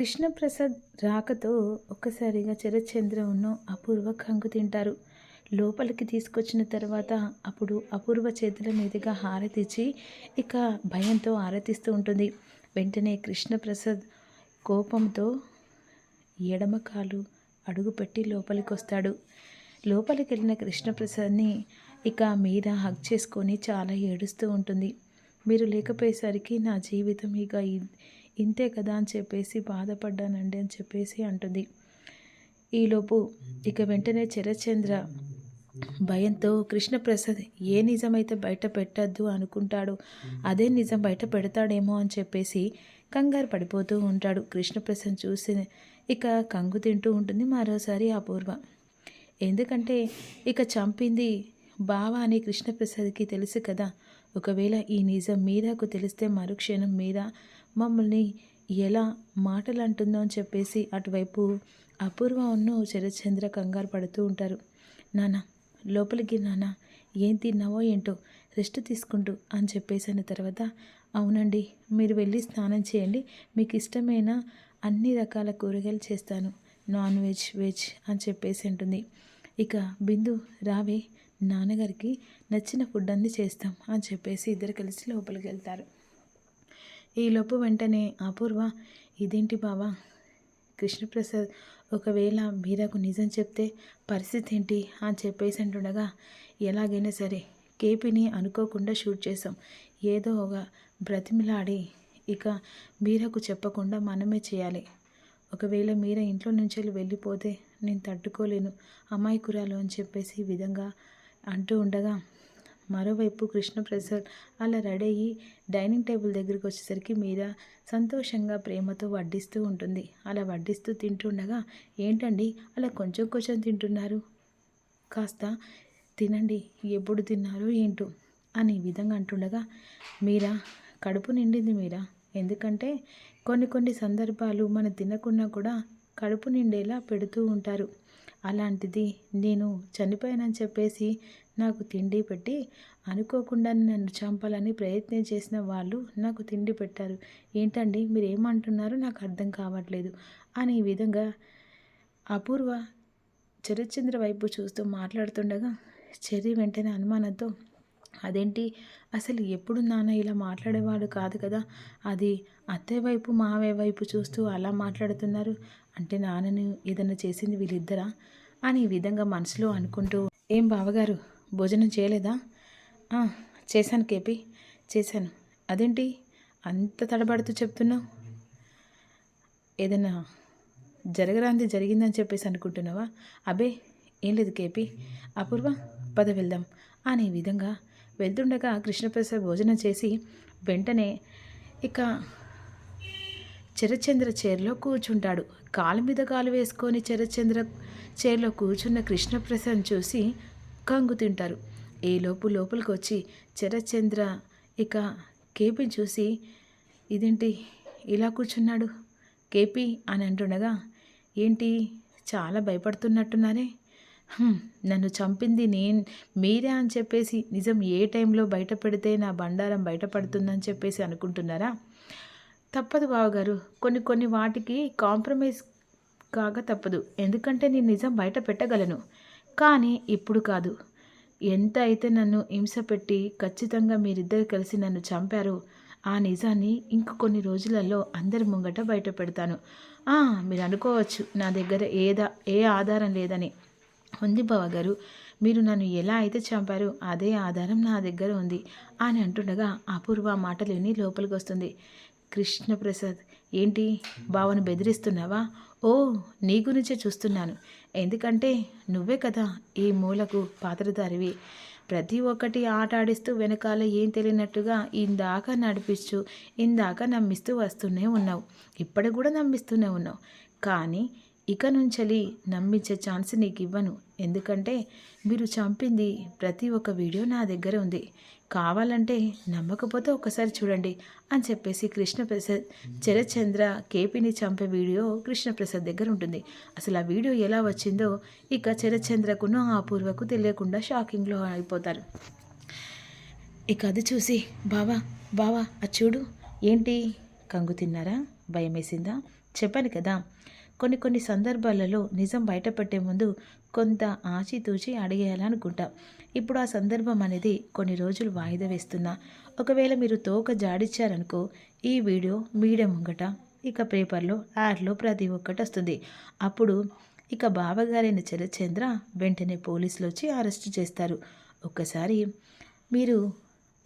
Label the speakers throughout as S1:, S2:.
S1: కృష్ణప్రసాద్ రాకతో ఒక్కసారిగా శరత్చంద్ర ఉన్న అపూర్వ కంగు తింటారు. లోపలికి తీసుకొచ్చిన తర్వాత అప్పుడు అపూర్వ చేతుల మీదుగా హారతిచ్చి ఇక భయంతో ఆరతిస్తూ ఉంటుంది. వెంటనే కృష్ణప్రసాద్ కోపంతో ఎడమకాలు అడుగుపెట్టి లోపలికి వస్తాడు లోపలికి వెళ్ళిన కృష్ణప్రసాద్ని ఇక మీరా హగ్ చేసుకొని చాలా ఏడుస్తూ ఉంటుంది. మీరు లేకపోయేసరికి నా జీవితం ఇక ఇంతే కదా అని చెప్పేసి బాధపడ్డానండి అని చెప్పేసి అంటుంది. ఈలోపు ఇక వెంటనే చరచంద్ర భయంతో కృష్ణప్రసాద్ ఏ నిజమైతే బయట పెట్టద్దు అనుకుంటాడో అదే నిజం బయట పెడతాడేమో అని చెప్పేసి కంగారు పడిపోతూ ఉంటాడు. కృష్ణప్రసాద్ చూసి ఇక కంగు తింటూ ఉంటుంది మరోసారి అపూర్వ. ఎందుకంటే ఇక చంపింది బావ అని కృష్ణప్రసాద్కి తెలుసు కదా. ఒకవేళ ఈ నిజం మీరాకు తెలిస్తే మరుక్షణం మీరా మమ్మల్ని ఎలా మాటలు అంటుందో అని చెప్పేసి అటువైపు అపూర్వ ఉన్న శరత్చంద్ర కంగారు పడుతూ ఉంటారు. నాన్న లోపలికి నాన్న ఏం తిన్నావో ఏంటో రెస్ట్ తీసుకుంటూ అని చెప్పేసిన తర్వాత అవునండి మీరు వెళ్ళి స్నానం చేయండి మీకు ఇష్టమైన అన్ని రకాల కూరగాయలు చేస్తాను నాన్ వెజ్ వెజ్ అని చెప్పేసి అంటుంది. ఇక బిందు రావే నాన్నగారికి నచ్చిన ఫుడ్ అన్ని చేస్తాం అని చెప్పేసి ఇద్దరు కలిసి లోపలికి వెళ్తారు. ఈలోపు వెంటనే అపూర్వ ఇదేంటి బావా? కృష్ణప్రసాద్ ఒకవేళ మీరాకు నిజం చెప్తే పరిస్థితి ఏంటి? అని చెప్పేసి అంటుండగా ఎలాగైనా సరే కేపీని అనుకోకుండా షూట్ చేసాం ఏదో ఒక బ్రతిమిలాడి ఇక మీరకు చెప్పకుండా మనమే చేయాలి. ఒకవేళ మీర ఇంట్లో నుంచి వెళ్ళి వెళ్ళిపోతే నేను తట్టుకోలేను అమాయకురాలు అని చెప్పేసి ఈ విధంగా అంటూ ఉండగా మరోవైపు కృష్ణప్రసాద్ అలా రెడీ అయ్యి డైనింగ్ టేబుల్ దగ్గరికి వచ్చేసరికి మీద సంతోషంగా ప్రేమతో వడ్డిస్తూ ఉంటుంది. అలా వడ్డిస్తూ తింటుండగా ఏంటండి? అలా కొంచెం కొంచెం తింటున్నారు. కాస్త తినండి. ఎప్పుడు తిన్నారు? ఏంటో? అని విధంగా అంటుండగా మీరా కడుపు నిండింది మీరా? ఎందుకంటే కొన్ని కొన్ని సందర్భాలు మనం తినకున్నా కూడా కడుపు నిండేలా పెడుతూ ఉంటారు. అలాంటిది నేను చనిపోయానని చెప్పేసి నాకు తిండి పెట్టి అనుకోకుండా నన్ను చంపాలని ప్రయత్నం చేసిన వాళ్ళు నాకు తిండి పెట్టారు. ఏంటండి? మీరు ఏమంటున్నారో నాకు అర్థం కావట్లేదు. అని ఈ విధంగా అపూర్వ చరిచంద్ర వైపు చూస్తూ మాట్లాడుతుండగా చెర్రి వెంటనే అనుమానంతో అదేంటి? అసలు ఎప్పుడు నాన్న ఇలా మాట్లాడేవాడు కాదు కదా? అది అత్తయ్య వైపు మావయ్య వైపు చూస్తూ అలా మాట్లాడుతున్నారు. అంటే నాన్నను ఏదైనా చేసింది వీళ్ళిద్దరా? అని ఈ విధంగా మనసులో అనుకుంటూ ఏం బావగారు? భోజనం చేయలేదా? చేశాను కేపీ చేశాను. అదేంటి? అంత తడబడుతూ చెప్తున్నావు? ఏదైనా జరగరాంది జరిగిందని చెప్పేసి అనుకుంటున్నావా? అబే ఏం లేదు కేపీ. అపూర్వ పద వెళ్దాం. అనే విధంగా వెళ్తుండగా కృష్ణప్రసాద్ భోజనం చేసి వెంటనే ఇక చరచంద్ర చైర్లో కూర్చుంటాడు. కాలు మీద కాలు వేసుకొని చరచంద్ర చైర్లో కూర్చున్న కృష్ణప్రసాద్ చూసి కంగు తింటారు. ఈలోపు లోపలికి వచ్చి చరచంద్ర ఇక కేపీ చూసి ఇదేంటి ఇలా కూర్చున్నాడు? కేపీ అని అంటుండగా ఏంటి చాలా భయపడుతున్నట్టున్నారే? నన్ను చంపింది నేను మీరే అని చెప్పేసి నిజం ఏ టైంలో బయట పెడితే నా బండారం బయటపడుతుందని చెప్పేసి అనుకుంటున్నారా తప్పదు బావగారు. కొన్ని కొన్ని వాటికి కాంప్రమైజ్ కాగా తప్పదు. ఎందుకంటే నేను నిజం బయట పెట్టగలను. కానీ ఇప్పుడు కాదు. ఎంత అయితే నన్ను హింస పెట్టి ఖచ్చితంగా మీరిద్దరు కలిసి నన్ను చంపారో ఆ నిజాన్ని ఇంక కొన్ని రోజులలో అందరి ముంగట బయట పెడతాను మీరు అనుకోవచ్చు నా దగ్గర ఏదా ఏ ఆధారం లేదని. ఉంది బావగారు మీరు నన్ను ఎలా అయితే చంపారో అదే ఆధారం నా దగ్గర ఉంది అని అంటుండగా అపూర్వ మాటలు విని లోపలికి వస్తుంది కృష్ణప్రసాద్ ఏంటి బావను బెదిరిస్తున్నావా? ఓ నీ గురించే చూస్తున్నాను. ఎందుకంటే నువ్వే కదా ఈ మూలకు పాత్రధారివి. ప్రతి ఒక్కటి ఆట ఆడిస్తూ వెనకాల ఏం తెలియనట్టుగా ఇందాక నడిపిస్తూ ఇందాక నమ్మిస్తూ వస్తూనే ఉన్నావు. ఇప్పటికి కూడా నమ్మిస్తూనే ఉన్నావు. కానీ ఇక నుంచలి నమ్మించే ఛాన్స్ నీకు ఇవ్వను ఎందుకంటే మీరు చంపింది ప్రతి ఒక్క వీడియో నా దగ్గర ఉంది. కావాలంటే నమ్మకపోతే ఒకసారి చూడండి అని చెప్పేసి కృష్ణప్రసాద్ చరచంద్ర కేపీని చంపే వీడియో కృష్ణప్రసాద్ దగ్గర ఉంటుంది. అసలు ఆ వీడియో ఎలా వచ్చిందో ఇక చరచంద్రకును ఆ అపూర్వకు తెలియకుండా షాకింగ్లో అయిపోతారు. ఇక అది చూసి బావా బావా అది చూడు. ఏంటి? కంగు తిన్నారా? భయం వేసిందా చెప్పాను కదా. కొన్ని కొన్ని సందర్భాలలో నిజం బయటపెట్టే ముందు కొంత ఆచితూచి అడిగేయాలనుకుంటా. ఇప్పుడు ఆ సందర్భం అనేది కొన్ని రోజులు వాయిదా వేస్తున్నా. ఒకవేళ మీరు తోక జాడిచ్చారనుకో ఈ వీడియో మీడియా ముంగట ఇక పేపర్లో యాడ్లో ప్రతి ఒక్కటి వస్తుంది. అప్పుడు ఇక బావగారైన చరచంద్ర వెంటనే పోలీసులు వచ్చి అరెస్ట్ చేస్తారు. ఒక్కసారి మీరు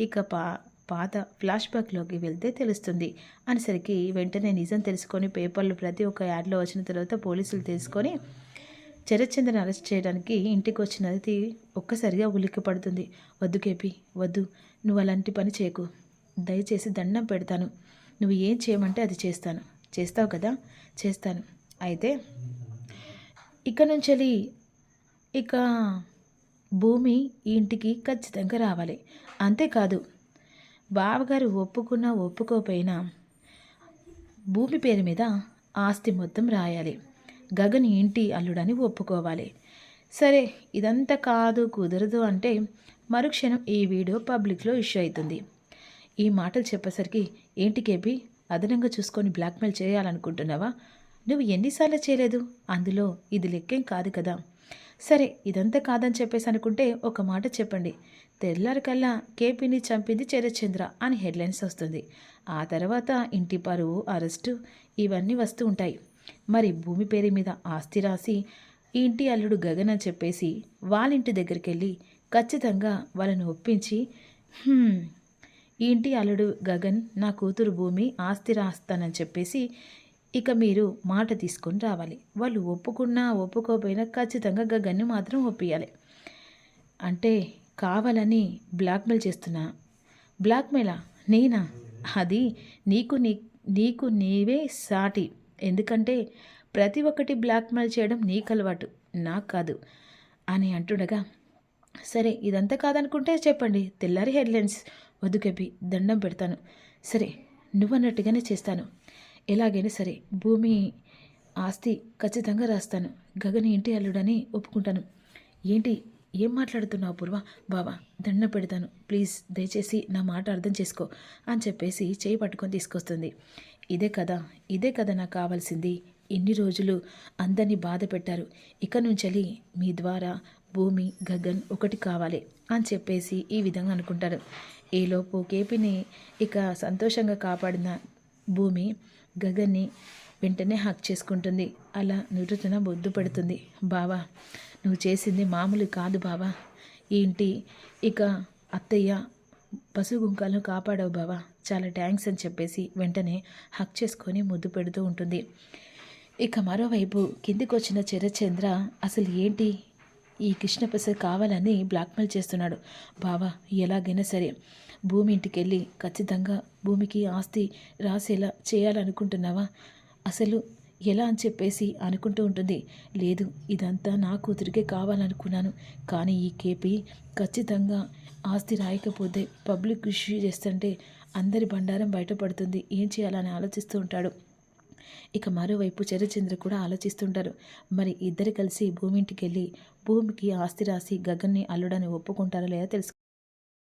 S1: ఇక పా పాత ఫ్లాష్ బ్యాక్లోకి వెళ్తే తెలుస్తుంది. అనేసరికి వెంటనే నిజం తెలుసుకొని పేపర్లు ప్రతి ఒక్క యాడ్లో వచ్చిన తర్వాత పోలీసులు తెలుసుకొని చరచంద్రని అరెస్ట్ చేయడానికి ఇంటికి వచ్చినది ఒక్కసారిగా ఉలిక్కి పడుతుంది. వద్దు కేపి వద్దు. నువ్వు అలాంటి పని చేయకు. దయచేసి దండం పెడతాను. నువ్వు ఏం చేయమంటే అది చేస్తాను. చేస్తావు కదా? చేస్తాను. అయితే ఇక నుంచి ఇక భూమి ఈ ఇంటికి ఖచ్చితంగా రావాలి. అంతేకాదు బావగారు ఒప్పుకున్నా ఒప్పుకోపోయినా భూమి పేరు మీద ఆస్తి మొత్తం రాయాలి. గగన్ ఇంటి అల్లుడని ఒప్పుకోవాలి. సరే ఇదంతా కాదు కుదరదు అంటే మరుక్షణం ఈ వీడియో పబ్లిక్లో ఇష్యూ అవుతుంది. ఈ మాటలు చెప్పేసరికి ఏంటి కేపీ? అదనంగా చూసుకొని బ్లాక్మెయిల్ చేయాలనుకుంటున్నావా? నువ్వు ఎన్నిసార్లు చేయలేదు? అందులో ఇది లెక్కేం కాదు కదా. సరే ఇదంతా కాదని చెప్పేసి అనుకుంటే ఒక మాట చెప్పండి. తెల్లారికల్లా కేపీని చంపింది చరచంద్ర అని హెడ్లైన్స్ వస్తుంది. ఆ తర్వాత ఇంటి పరువు అరెస్టు ఇవన్నీ వస్తూ ఉంటాయి. మరి భూమి పేరు మీద ఆస్తి రాసి ఈ ఇంటి అల్లుడు గగన్ అని చెప్పేసి వాళ్ళ ఇంటి దగ్గరికి వెళ్ళి ఖచ్చితంగా వాళ్ళని ఒప్పించి ఈ ఇంటి అల్లుడు గగన్ నా కూతురు భూమి ఆస్తి రాస్తానని చెప్పేసి ఇక మీరు మాట తీసుకొని రావాలి. వాళ్ళు ఒప్పుకున్నా ఒప్పుకోపోయినా ఖచ్చితంగా గగన్ని మాత్రం ఒప్పియాలి అంటే కావాలని బ్లాక్మెయిల్ చేస్తున్నా. బ్లాక్మెయిలా? నేనా? అది నీకు నీ నీకు నీవే సాటి. ఎందుకంటే ప్రతి ఒక్కటి బ్లాక్మెయిల్ చేయడం నీకు అలవాటు నాకు కాదు అని అంటుండగా సరే ఇదంతా కాదనుకుంటే చెప్పండి. తెల్లారి హెడ్లైన్స్ వద్దు దండం పెడతాను. సరే నువ్వన్నట్టుగానే చేస్తాను. ఎలాగైనా సరే భూమి ఆస్తి ఖచ్చితంగా రాస్తాను. గగన్ ఇంటి అల్లుడని ఒప్పుకుంటాను. ఏంటి? ఏం మాట్లాడుతున్నావు పూర్వ? బాబా దండ పెడతాను. ప్లీజ్ దయచేసి నా మాట అర్థం చేసుకో అని చెప్పేసి చేయి పట్టుకొని తీసుకొస్తుంది. ఇదే కదా ఇదే కదా నాకు కావాల్సింది. ఇన్ని రోజులు అందరినీ బాధ పెట్టారు. ఇక నుంచి మీ ద్వారా భూమి గగన్ ఒకటి కావాలి అని చెప్పేసి ఈ విధంగా అనుకుంటారు. ఈలోపు కేపీని ఇక సంతోషంగా కాపాడిన భూమి గగన్ని వెంటనే హక్ చేసుకుంటుంది. అలా నుదుటిన బొద్దు పెడుతుంది బావా నువ్వు చేసింది మామూలు కాదు బావా. ఏంటి? ఇక అత్తయ్య పశుగుంకాలను కాపాడావు బావా. చాలా థ్యాంక్స్ అని చెప్పేసి వెంటనే హక్ చేసుకొని ముద్దు పెడుతూ ఉంటుంది. ఇక మరోవైపు కిందికి వచ్చిన చరచంద్ర అసలు ఏంటి? ఈ కృష్ణప్రసాద్ కావాలని బ్లాక్మెయిల్ చేస్తున్నాడు. బావా ఎలాగైనా సరే భూమి ఇంటికి వెళ్ళి ఖచ్చితంగా భూమికి ఆస్తి రాసేలా చేయాలనుకుంటున్నావా? అసలు ఎలా అని చెప్పేసి అనుకుంటూ ఉంటుంది. లేదు ఇదంతా నా కూతురికే కావాలనుకున్నాను. కానీ ఈ కేపీ ఖచ్చితంగా ఆస్తి రాయకపోతే పబ్లిక్ ఇష్యూ చేస్తుంటే అందరి బండారం బయటపడుతుంది. ఏం చేయాలని ఆలోచిస్తూ ఉంటాడు. ఇక మరోవైపు చరచంద్ర కూడా ఆలోచిస్తుంటారు. మరి ఇద్దరు కలిసి భూమింటికి వెళ్ళి భూమికి ఆస్తి రాసి గగన్ని అల్లుడని ఒప్పుకుంటారో లేదా తెలుసు.